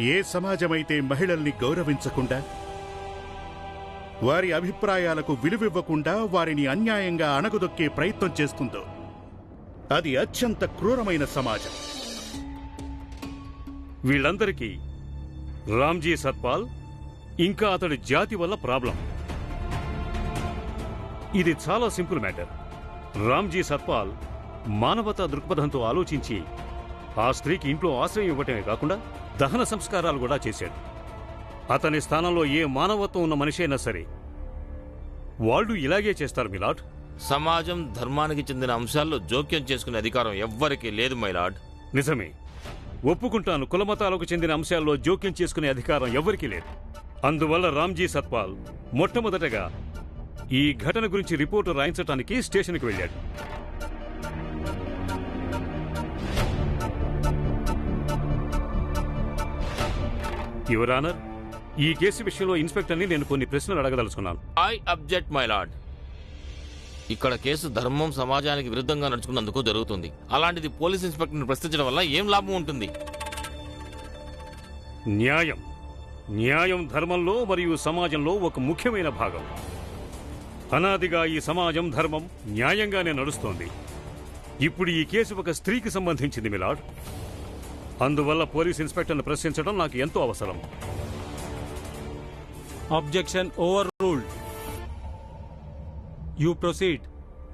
ఏ సమాజమైతే మహిళల్ని గౌరవించకుండా వారి అభిప్రాయాలకు విలువివ్వకుండా వారిని అన్యాయంగా అణగదొక్కే ప్రయత్నం చేస్తుందో అది అత్యంత క్రూరమైన సమాజం. వీళ్ళందరికీ రామ్జీ సత్పాల్ ఇంకా అతడి జాతి వల్ల ప్రాబ్లం. ఇది చాలా సింపుల్ మ్యాటర్. రామ్జీ సత్పాల్ మానవతా దృక్పథంతో ఆలోచించి ఆ స్త్రీకి ఇంట్లో ఆశ్రయం ఇవ్వటమే కాకుండా దహన సంస్కారాలు కూడా చేశాడు. అతని స్థానంలో ఏ మానవత్వం ఉన్న మనిషి అయినా సరే వాళ్ళు ఇలాగే చేస్తారు మిలాడ్ సమాజం ధర్మానికి చెందిన అంశాల్లో జోక్యం చేసుకునే అధికారం ఎవ్వరికీ లేదు మైలాడ్ నిజమే. ఒప్పుకుంటాను కులమతాలకు చెందిన అంశాల్లో జోక్యం చేసుకునే అధికారం ఎవ్వరికీ లేదు. అందువల్ల రామ్జీ సత్పాల్ మొట్టమొదటగా ఈ ఘటన గురించి రిపోర్టు రాయించటానికి స్టేషన్కి వెళ్ళాడు. యువర్ ఆనర్ ఈ కేసు విషయంలో ఇన్స్పెక్టర్ని నేను కొన్ని ప్రశ్నలు అడగదలుచుకున్నాను. ఐ అబ్జెక్ట్ మైలాడ్ ఇక్కడ కేసు ధర్మం సమాజానికి విరుద్ధంగా నడుచుకున్నందుకు జరుగుతుంది. అలాంటిది పోలీస్ ఇన్స్పెక్టర్ని ప్రశ్నించడం వల్ల ఏం లాభం ఉంటుంది? న్యాయం. న్యాయం ధర్మంలో మరియు సమాజంలో ఒక ముఖ్యమైన భాగం. అనాదిగా ఈ సమాజం ధర్మం న్యాయంగానే నడుస్తోంది. ఇప్పుడు ఈ కేసు ఒక స్త్రీకి సంబంధించింది మిలాడ్ అందువల్ల పోలీస్ ఇన్స్పెక్టర్ను ప్రశ్నించడం నాకు ఎంతో అవసరం. Objection overruled you proceed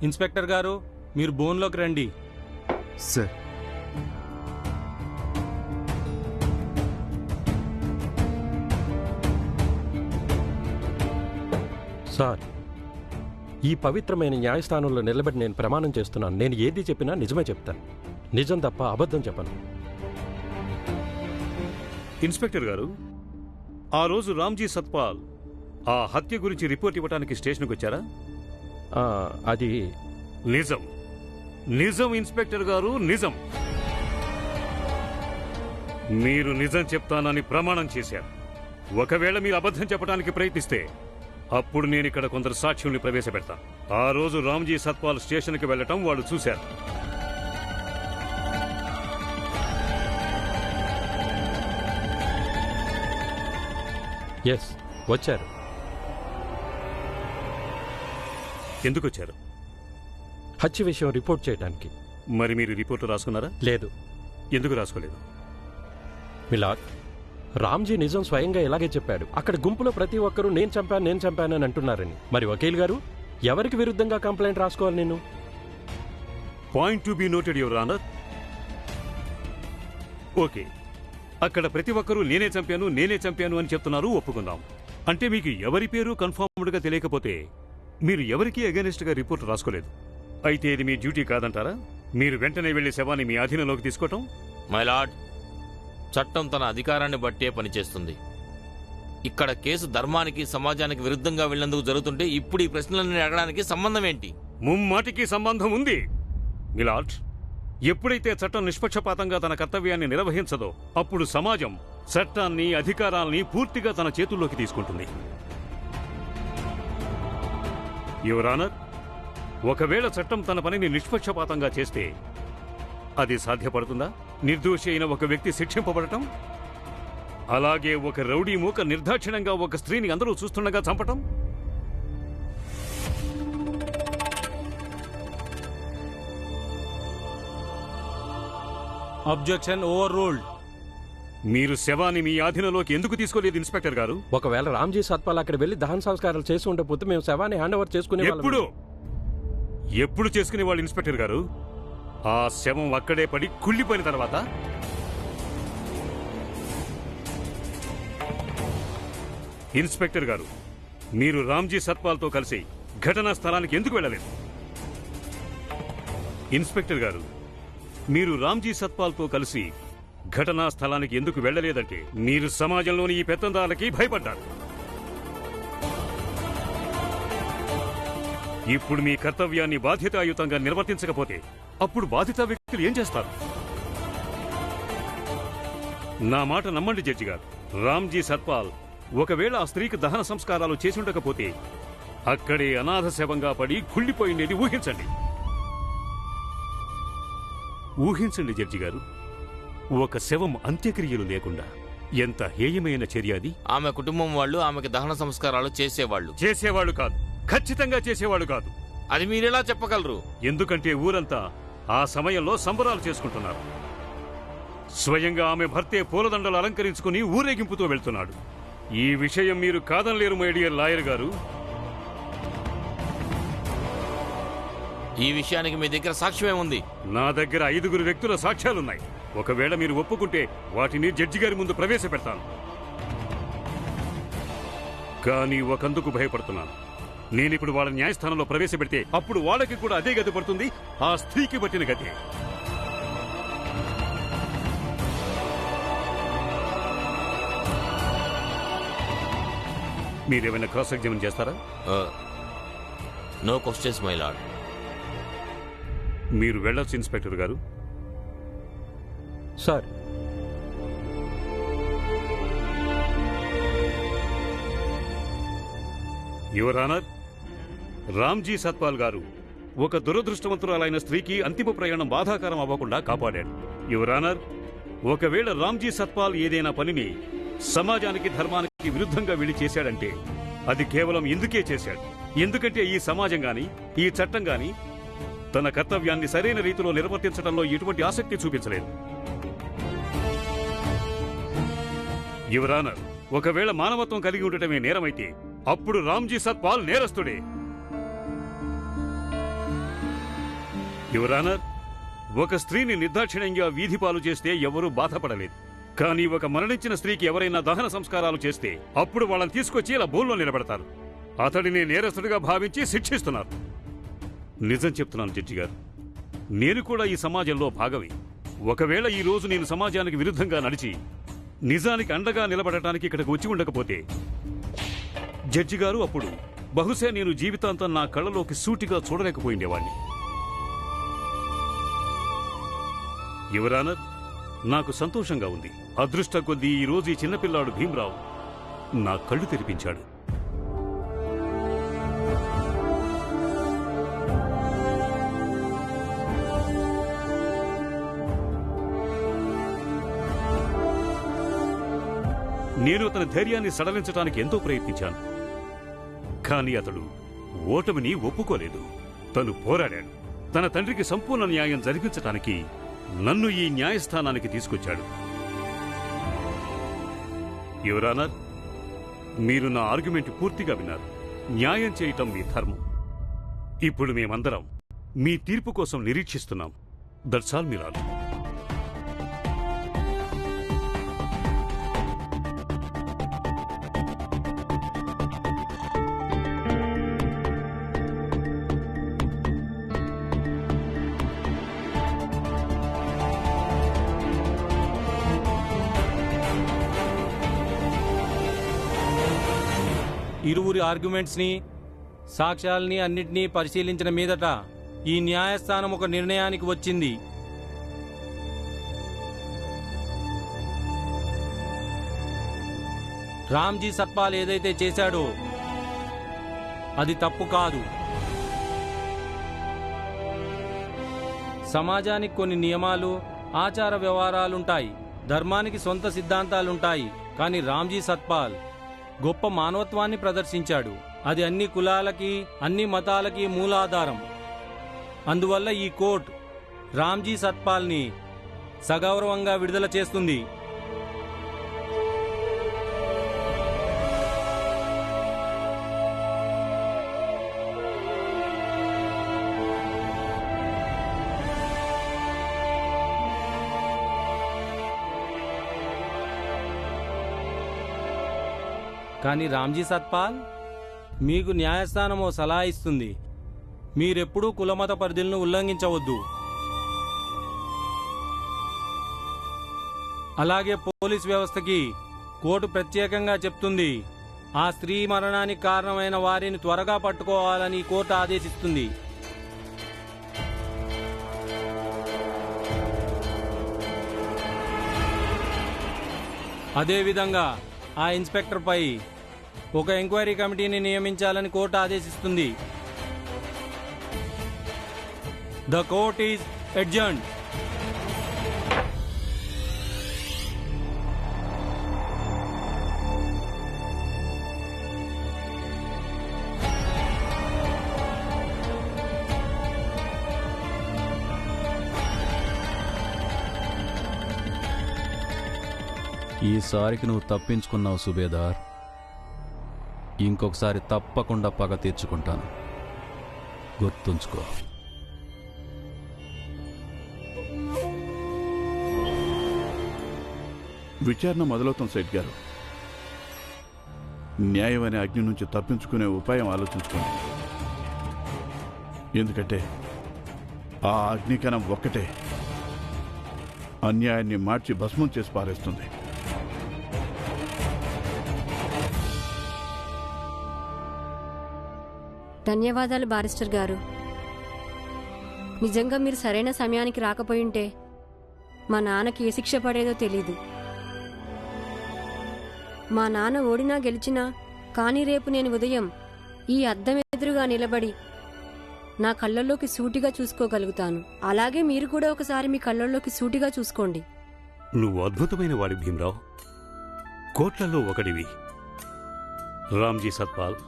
inspector గారు మీరు బోన్లోకి రండి. సార్. సార్ ఈ పవిత్రమైన న్యాయస్థానంలో నిలబడి నేను ప్రమాణం చేస్తున్నాను. నేను ఏది చెప్పినా నిజమే చెప్తాను. నిజం తప్ప అబద్ధం చెప్పను. ఇన్స్పెక్టర్ గారు ఆ రోజు రామ్జీ సత్పాల్ ఆ హత్య గురించి రిపోర్ట్ ఇవ్వడానికి స్టేషన్కి వచ్చారా? ఆ, అది నిజం. నిజం ఇన్స్పెక్టర్ గారు నిజం. మీరు నిజం చెప్తానని ప్రమాణం చేశారు. ఒకవేళ మీరు అబద్ధం చెప్పడానికి ప్రయత్నిస్తే అప్పుడు నేను ఇక్కడ కొందరు సాక్ష్యుల్ని ప్రవేశపెడతాను. ఆ రోజు రామ్జీ సత్పాల్ స్టేషన్కి వెళ్ళటం వాళ్ళు చూశారు. ఎస్ వచ్చారు. ఎందుకు వచ్చారు హత్య విషయం రిపోర్ట్ చేయడానికి. మరి మీరు రిపోర్టు రాసుకున్నారా? లేదు. ఎందుకు రాసుకోలేదు? మిలాద్ రామ్జీ నిజం స్వయంగా ఇలాగే చెప్పాడు. అక్కడ గుంపులో ప్రతి ఒక్కరూ నేను చంపాను నేను చంపాను అని అంటున్నారని. మరి వకీల్ గారు ఎవరికి విరుద్ధంగా కంప్లైంట్ రాసుకోవాలి నేను point to be noted your honour. Okay. అక్కడ ప్రతి ఒక్కరూ నేనే చంపాను నేనే చంపాను అని చెప్తున్నారు ఒప్పుకుందాం. అంటే మీకు ఎవరి పేరు కన్ఫర్మ్డ్గా తెలియకపోతే మీరు ఎవరికీ అగెనిస్ట్గా రిపోర్ట్ రాసుకోలేదు. అయితే ఇది మీ డ్యూటీ కాదంటారా? మీరు వెంటనే వెళ్ళి శవాన్ని మీ అధీనంలోకి తీసుకోవటం? మైలాడ్ చట్టం తన అధికారాన్ని బట్టే పనిచేస్తుంది. ఇక్కడ కేసు ధర్మానికి సమాజానికి విరుద్ధంగా వెళ్ళినందుకు జరుగుతుంటే ఇప్పుడు ఈ ప్రశ్నలన్నీ అడగడానికి సంబంధం ఏంటి? ముమ్మాటికి సంబంధం ఉంది. మిలాట్ ఎప్పుడైతే చట్టం నిష్పక్షపాతంగా తన కర్తవ్యాన్ని నిర్వహించదో అప్పుడు సమాజం చట్టాన్ని అధికారాల్ని పూర్తిగా తన చేతుల్లోకి తీసుకుంటుంది. యువరానర్ ఒకవేళ చట్టం తన పనిని నిష్పక్షపాతంగా చేస్తే అది సాధ్యపడుతుందా? నిర్దోషి అయిన ఒక వ్యక్తి శిక్షింపబడటం? అలాగే ఒక రౌడీ మూక నిర్దాక్షిణంగా ఒక స్త్రీని అందరూ చూస్తుండగా చంపటం? అబ్జెక్షన్ ఓవర్ రూల్డ్ మీరు శవాన్ని మీ ఆధీనంలోకి ఎందుకు తీసుకోలేదు ఇన్స్పెక్టర్ గారు? ఒకవేళ రామ్జీ సత్పాల్ అక్కడ వెళ్ళి దహన సంస్కారాలు చేసి ఉండకపోతే మేము శవాన్ని హ్యాండ్ ఓవర్ చేసుకునే వాళ్ళం. ఎప్పుడు? ఎప్పుడు చేసుకునేవాళ్ళు ఇన్స్పెక్టర్ గారు? ఆ శవం అక్కడే పడి కుళ్ళిపోయిన తర్వాత? ఇన్స్పెక్టర్ గారు మీరు రామ్జీ సత్పాల్తో కలిసి ఘటనా స్థలానికి ఎందుకు వెళ్ళలేదు? ఇన్స్పెక్టర్ గారు మీరు రామ్జీ సత్పాల్తో కలిసి ఘటనా స్థలానికి ఎందుకు వెళ్ళలేదంటే మీరు సమాజంలోని ఈ పెత్తందాలకి భయపడ్డారు. ఇప్పుడు మీ కర్తవ్యాన్ని బాధ్యతాయుతంగా నిర్వర్తించకపోతే అప్పుడు బాధిత వ్యక్తులు ఏం చేస్తారు? నా మాట నమ్మండి జడ్జి గారు. రామ్జీ సత్పాల్ ఒకవేళ ఆ స్త్రీకి దహన సంస్కారాలు చేసి ఉండకపోతే అక్కడే అనాథ శవంగా పడి కుళ్ళిపోయిండేది ఊహించండి. ఊహించండి జడ్జి గారు ఒక శవం అంత్యక్రియలు లేకుండా ఎంత హేయమైన చర్య అది? ఆమె కుటుంబం వాళ్ళు ఆమెకి దహన సంస్కారాలు చేసేవాళ్ళు. చేసేవాళ్ళు కాదు. ఖచ్చితంగా చేసేవాళ్ళు కాదు. అది మీరెలా చెప్పగలరు? ఎందుకంటే ఊరంతా ఆ సమయంలో సంబరాలు చేసుకుంటున్నారు. స్వయంగా ఆమె భర్తే పూలదండలు అలంకరించుకుని ఊరేగింపుతో వెళ్తున్నాడు. ఈ విషయం మీరు కాదనలేరు మై డియర్ లాయర్ గారు. ఈ విషయానికి మీ దగ్గర సాక్ష్యమే ఉంది. నా దగ్గర ఐదుగురు వ్యక్తుల సాక్ష్యాలున్నాయి. ఒకవేళ మీరు ఒప్పుకుంటే వాటిని జడ్జి గారి ముందు ప్రవేశపెడతాను. కానీ ఒకందుకు భయపడుతున్నాను. నేనిప్పుడు వాళ్ళ న్యాయస్థానంలో ప్రవేశపెడితే అప్పుడు వాళ్ళకి కూడా అదే గతి పడుతుంది. ఆ స్త్రీకి పట్టిన గతి. మీరేమైనా క్రాస్ ఎగ్జామిన్ చేస్తారా? నో క్వశ్చన్స్ మై లాడ్ మీరు వెళ్ళొచ్చు ఇన్స్పెక్టర్ గారు. Sir. Your honour Ramji Satpal గారు ఒక దురదృష్టవంతురాలైన స్త్రీకి అంతిమ ప్రయాణం బాధాకరం అవ్వకుండా కాపాడాడు యువర్ ఆనర్ ఒకవేళ రామ్జీ సత్పాల్ ఏదైనా పనిని సమాజానికి ధర్మానికి విరుద్ధంగా వెళ్ళి చేశాడంటే అది కేవలం ఎందుకే చేశాడు? ఎందుకంటే ఈ సమాజం గాని ఈ చట్టం గాని తన కర్తవ్యాన్ని సరైన రీతిలో నిర్వర్తించడంలో ఎటువంటి ఆసక్తి చూపించలేదు. యువరానర్ ఒకవేళ మానవత్వం కలిగి ఉండటమే నేరమైతే అప్పుడు రామ్జీ సత్పాల్ నేరస్తుడే. యువరానర్ ఒక స్త్రీని నిర్దాక్షిణ్యంగా వీధి పాలు చేస్తే ఎవరూ బాధపడలేదు. కానీ ఒక మరణించిన స్త్రీకి ఎవరైనా దహన సంస్కారాలు చేస్తే అప్పుడు వాళ్ళని తీసుకొచ్చి ఇలా బోల్లో నిలబెడతారు. అతడిని నేరస్తుడిగా భావించి శిక్షిస్తున్నారు. నిజం చెప్తున్నాను జడ్జి గారు. నేను కూడా ఈ సమాజంలో భాగమే. ఒకవేళ ఈ రోజు నేను సమాజానికి విరుద్ధంగా నడిచి నిజానికి అండగా నిలబడటానికి ఇక్కడికి వచ్చి ఉండకపోతే జడ్జి గారు అప్పుడు బహుశా నేను జీవితాంతం నా కళ్ళలోకి సూటిగా చూడలేకపోయిండేవాణ్ణి. యువరానర్ నాకు సంతోషంగా ఉంది. అదృష్ట కొద్దీ ఈరోజు ఈ చిన్నపిల్లాడు భీమరావు నా కళ్ళు తెరిపించాడు. నేను అతని ధైర్యాన్ని సడలించడానికి ఎంతో ప్రయత్నించాను. కానీ అతడు ఓటమిని ఒప్పుకోలేదు. తను పోరాడాడు. తన తండ్రికి సంపూర్ణ న్యాయం జరిపించటానికి నన్ను ఈ న్యాయస్థానానికి తీసుకొచ్చాడు. యువరానర్ మీరు నా ఆర్గ్యుమెంట్ పూర్తిగా విన్నారు. న్యాయం చేయటం మీ ధర్మం. ఇప్పుడు మేమందరం మీ తీర్పు కోసం నిరీక్షిస్తున్నాం. దట్స్ ఆల్ మిలాల్ ఇరువురి ఆర్గ్యుమెంట్స్ని సాక్ష్యాలని అన్నిటినీ పరిశీలించిన మీదట ఈ న్యాయస్థానం ఒక నిర్ణయానికి వచ్చింది. రామ్జీ సత్పాల్ ఏదైతే చేశాడో అది తప్పు కాదు. సమాజానికి కొన్ని నియమాలు ఆచార వ్యవహారాలుంటాయి. ధర్మానికి సొంత సిద్ధాంతాలుంటాయి. కానీ రామ్జీ సత్పాల్ గొప్ప మానవత్వాన్ని ప్రదర్శించాడు. అది అన్ని కులాలకి అన్ని మతాలకి మూలాధారం. అందువల్ల ఈ కోర్ట్ రామ్జీ సత్పాల్ని సగౌరవంగా విడుదల చేస్తుంది. కానీ రామ్జీ సత్పాల్ మీకు న్యాయస్థానం ఓ సలహా ఇస్తుంది. మీరెప్పుడూ కులమత పరిధులను ఉల్లంఘించవద్దు. అలాగే పోలీస్ వ్యవస్థకి కోర్టు ప్రత్యేకంగా చెప్తుంది. ఆ స్త్రీ మరణానికి కారణమైన వారిని త్వరగా పట్టుకోవాలని కోర్టు ఆదేశిస్తుంది. అదేవిధంగా ఆ ఇన్స్పెక్టర్పై ఒక ఎంక్వైరీ కమిటీని నియమించాలని కోర్టు ఆదేశిస్తుంది. ద కోర్ట్ ఈజ్ ఎడ్జర్న్ ఈసారికి నువ్వు తప్పించుకున్నావు సుబేదార్. ఇంకొకసారి తప్పకుండా పగ తీర్చుకుంటాను. గుర్తుంచుకో. విచారణ మొదలవుతాం సెట్ గారు. న్యాయం అనే అగ్ని నుంచి తప్పించుకునే ఉపాయం ఆలోచించుకోండి. ఎందుకంటే ఆ అగ్నికణం ఒక్కటే అన్యాయాన్ని మార్చి భస్మం చేసి పారేస్తుంది. ధన్యవాదాలు బారిస్టర్ గారు. నిజంగా మీరు సరైన సమయానికి రాకపోయింటే మా నాన్నకి ఏ శిక్ష పడేదో తెలీదు. మా నాన్న ఓడినా గెలిచినా కానీ రేపు నేను ఉదయం ఈ అద్దం ఎదురుగా నిలబడి నా కళ్ళల్లోకి సూటిగా చూసుకోగలుగుతాను. అలాగే మీరు కూడా ఒకసారి మీ కళ్ళల్లోకి సూటిగా చూసుకోండి. నువ్వు అద్భుతమైన వాడి భీమరావు. కోట్లలో ఒకడివి. రామ్జీ సత్పాల్.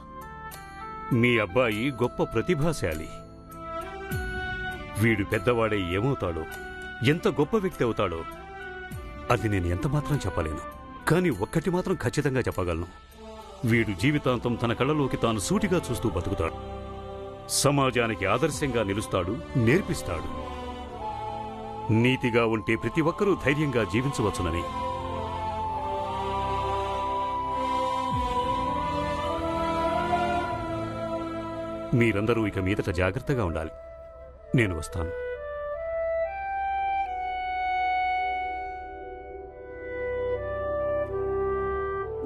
మీ అబ్బాయి గొప్ప ప్రతిభాశాలి. వీడు పెద్దవాడై ఏమవుతాడో ఎంత గొప్ప వ్యక్తి అవుతాడో అది నేను ఎంత మాత్రం చెప్పలేను. కానీ ఒక్కటి మాత్రం ఖచ్చితంగా చెప్పగలను. వీడు జీవితాంతం తన కళ్ళలోకి తాను సూటిగా చూస్తూ బతుకుతాడు. సమాజానికి ఆదర్శంగా నిలుస్తాడు నేర్పిస్తాడు. నీతిగా ఉంటే ప్రతి ఒక్కరూ ధైర్యంగా జీవించవచ్చునని మీరందరూ ఇక మీదట జాగ్రత్తగా ఉండాలి. నేను వస్తాను.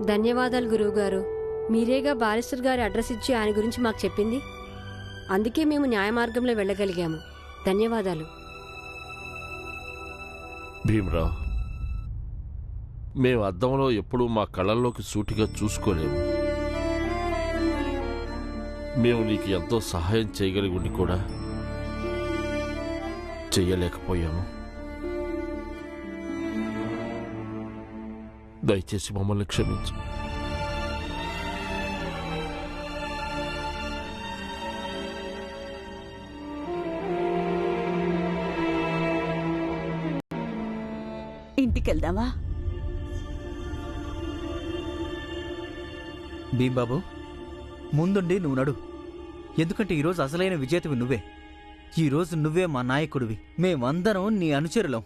ధన్యవాదాలు గురువుగారు. మీరేగా బారిస్టర్ గారి అడ్రస్ ఇచ్చి ఆయన గురించి మాకు చెప్పింది? అందుకే మేము న్యాయ మార్గంలో వెళ్ళగలిగాము. ధన్యవాదాలు. భీమరా మేము అద్దంలో ఎప్పుడూ మా కళ్ళల్లోకి సూటిగా చూసుకోలేము. మేము నీకు ఎంతో సహాయం చేయగలిగి ఉండి కూడా. చెయ్యలేకపోయాము దయచేసి మమ్మల్ని క్షమించు. ఇంటికెళ్దామా? భీంబాబు ముందుండి నువ్వు నడు. ఎందుకంటే ఈరోజు అసలైన విజేతవి నువ్వే. ఈరోజు నువ్వే మా నాయకుడివి. మేమందరం నీ అనుచరులం.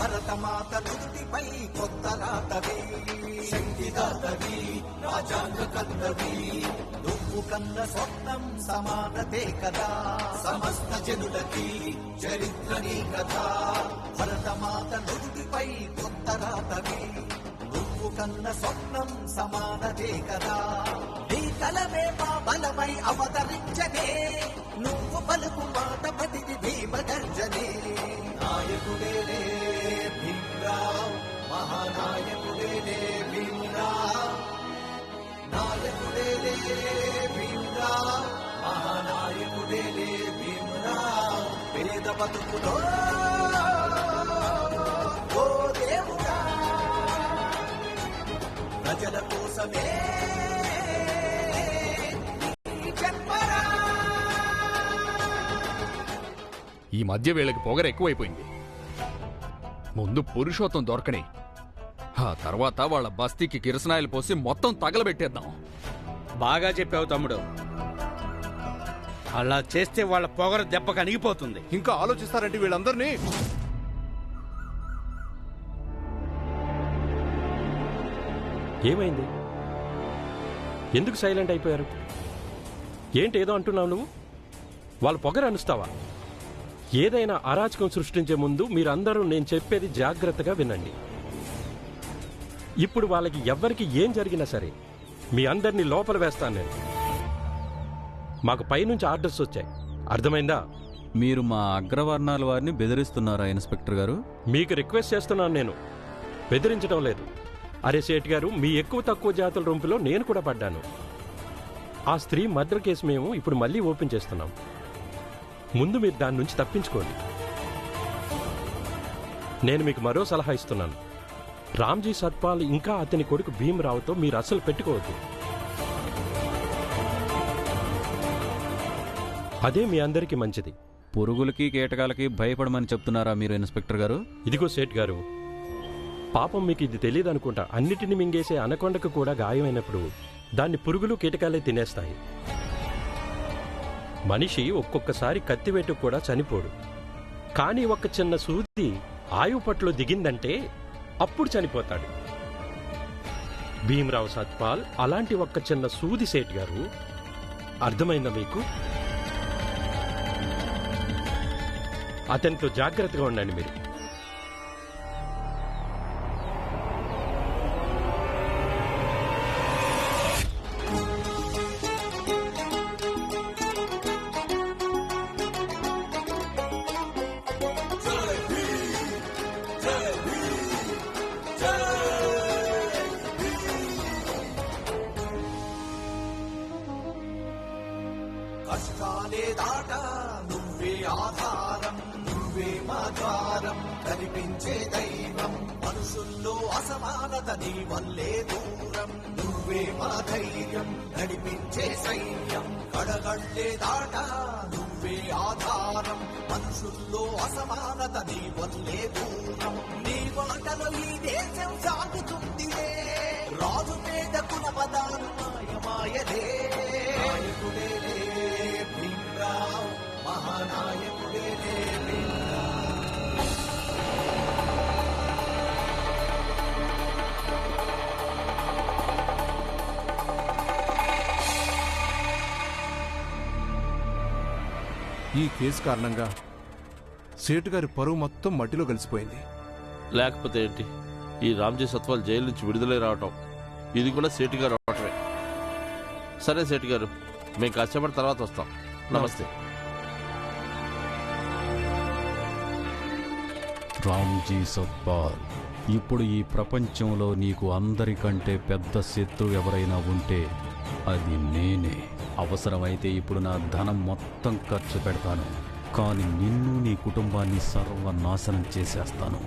భరతమాత నుదుటిపై కొత్త రాతవి శక్తిదాతవి రాజాంగ కందవి నువ్వు కన్న స్వప్నం సమానతే కదా. సమస్త జనులకి చరిత్ర నీ కదా భరతమాత నుదుటిపై కొత్త రాతవి నువ్వు కన్న స్వప్నం సమానతే కదా. నీ కలమే మా బలమై అవతరించనే. నువ్వు పలుకు మాట పతిది భీమ గర్జనే నాయకుడేలే భీమ్రావ్ మహానాయకుడేలే భీమ్రావ్ నాయకుడేలే భీమ్రావ్ మహానాయకుడేలే భీమ్రావ్ పేద బతుకులో ప్రజల కోసమే ఈ మధ్య వీళ్ళకి పొగరు ఎక్కువైపోయింది. ముందు పురుషోత్తం దొరకని. ఆ తర్వాత వాళ్ళ బస్తీకి కిరసనాయలు పోసి మొత్తం తగలబెట్టేద్దాం. బాగా చెప్పావు తమ్ముడు. అలా చేస్తే వాళ్ళ పొగరు దెబ్బకు అణిగిపోతుంది ఇంకా ఆలోచిస్తారంటే వీళ్ళందరినీ. ఏమైంది? ఎందుకు సైలెంట్ అయిపోయారు? ఏంటి ఏదో అంటున్నావు నువ్వు? వాళ్ళ పొగరు అనుస్తావా? ఏదైనా అరాచకం సృష్టించే ముందు మీరందరూ నేను చెప్పేది జాగ్రత్తగా వినండి. ఇప్పుడు వాళ్ళకి ఎవ్వరికి ఏం జరిగినా సరే మీ అందరినీ లోపల వేస్తాను నేను. మాకు పైనుంచి ఆర్డర్స్ వచ్చాయి. అర్థమైందా? మీరు మా అగ్రవర్ణాల వారిని బెదిరిస్తున్నారా ఇన్స్పెక్టర్ గారు? మీకు రిక్వెస్ట్ చేస్తున్నాను నేను. బెదిరించడం లేదు. అరే సేట్ గారు మీ ఎక్కువ తక్కువ జాతుల రొంపులో నేను కూడా పడ్డాను. ఆ స్త్రీ మర్డర్ కేసు మేము ఇప్పుడు మళ్ళీ ఓపెన్ చేస్తున్నాం. ముందు మీరు దాని నుంచి తప్పించుకోండి. నేను మీకు మరో సలహా ఇస్తున్నాను. రామ్జీ సత్పాల్ ఇంకా అతని కొడుకు భీమరావుతో మీరు అస్సలు పెట్టుకోవద్దు. అదే మీ అందరికీ మంచిది. పురుగులకి కీటకాలకి భయపడమని చెప్తున్నారా మీరు ఇన్స్పెక్టర్ గారు? ఇదిగో సేట్ గారు పాపం మీకు ఇది తెలియదు అనుకుంటా అన్నిటిని మింగేసే అనకొండకు కూడా గాయమైనప్పుడు దాన్ని పురుగులు కీటకాలే తినేస్తాయి. మనిషి ఒక్కొక్కసారి కత్తివేటు కూడా చనిపోడు. కానీ ఒక చిన్న సూది ఆయువు పట్లో దిగిందంటే అప్పుడు చనిపోతాడు. భీమరావు సత్పాల్ అలాంటి ఒక్క చిన్న సూది సేట్ గారు అర్థమైందా మీకు? అతనితో జాగ్రత్తగా ఉండండి మీరు. ఆధారం నువ్వే మా ద్వారం కనిపించే దైవం. మనుషుల్లో అసమానత నీ వల్లే దూరం. నువ్వే మా ధైర్యం నడిపించే సైన్యం. కడగళ్ళే దాట నువ్వే ఆధారం. మనుషుల్లో అసమానత నీ వల్లే దూరం. నీ మాటలో ఈ దేశం సాగుతుందిలే. రాజు పేద కుల పదాలు మాయమాయదే నాయకుడే ఈ కేసు కారణంగా సేటు గారి పరువు మొత్తం మట్టిలో కలిసిపోయింది. లేకపోతే ఏంటి? ఈ రామ్జీ సత్వాల్ జైలు నుంచి విడుదలై రావటం. ఇది కూడా సేటు గారు రావటమే సరే సేటు గారు మేము కష్టపడిన తర్వాత వస్తాం. నమస్తే. రామ్జీ సత్పాల్ ఇప్పుడు ఈ ప్రపంచంలో నీకు అందరికంటే పెద్ద శత్రువు ఎవరైనా ఉంటే అది నేనే. అవసరమైతే ఇప్పుడు నా ధనం మొత్తం ఖర్చు పెడతాను. కానీ నిన్ను నీ కుటుంబాన్ని సర్వనాశనం చేసేస్తాను.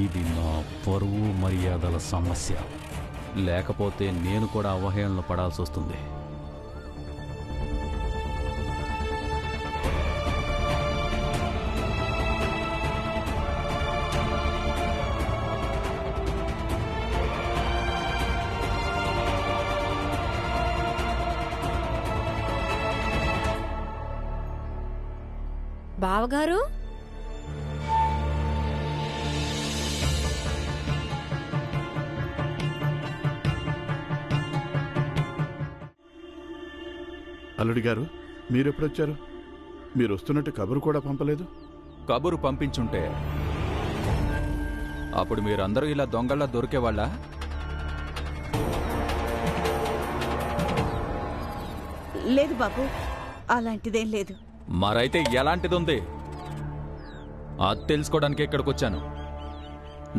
ఇది నా పరువు మర్యాదల సమస్య. లేకపోతే నేను కూడా అవహేళన పడాల్సి వస్తుంది అల్లుడి గారు మీరెప్పుడొచ్చారు మీరు వస్తున్నట్టు కబురు కూడా పంపలేదు? కబురు పంపించుంటే అప్పుడు మీరందరూ ఇలా దొంగల్లా దొరికేవాళ్ళ? లేదు బాబు అలాంటిదేం లేదు. మరైతే ఎలాంటిది ఉంది అది తెలుసుకోవడానికి ఇక్కడికి వచ్చాను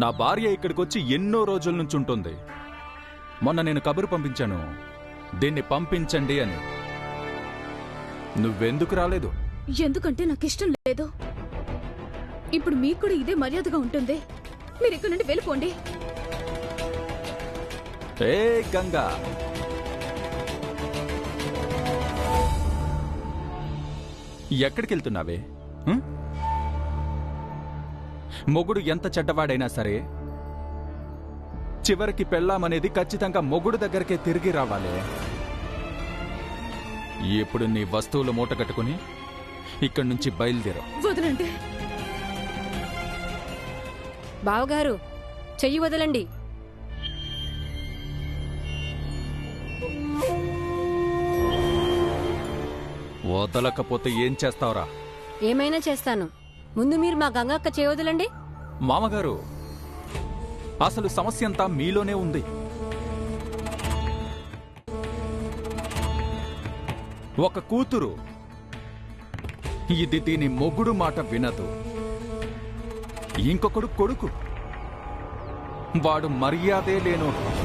నా భార్య ఇక్కడికి వచ్చి ఎన్నో రోజుల నుంచి ఉంటుంది మొన్న నేను కబురు పంపించాను. దీన్ని పంపించండి అని. నువ్వెందుకు రాలేదు? ఎందుకంటే నాకు ఇష్టం లేదు. ఇప్పుడు మీకు కూడా ఇదే మర్యాదగా ఉంటుంది. మీరు ఇక్కడ నుండి వెళ్ళిపోండి. ఏ గంగా! ఎక్కడికి వెళ్తున్నావే? మొగుడు ఎంత చెడ్డవాడైనా సరే చివరికి పెళ్ళామనేది ఖచ్చితంగా మొగుడు దగ్గరకే తిరిగి రావాలి. ఇప్పుడు నీ వస్తువులు మూట కట్టుకుని ఇక్కడి నుంచి బయలుదేరు. వదలండి. బావగారు చెయ్యి వదలండి. వదలకపోతే ఏం చేస్తావురా? ఏమైనా చేస్తాను. ముందు మీరు మా గంగక్క చేయి వదలండి. మామగారు అసలు సమస్య అంతా మీలోనే ఉంది. ఒక కూతురు. ఇది దీని మొగుడు మాట వినదు. ఇంకొకడు కొడుకు. వాడు మర్యాదే లేనోడు.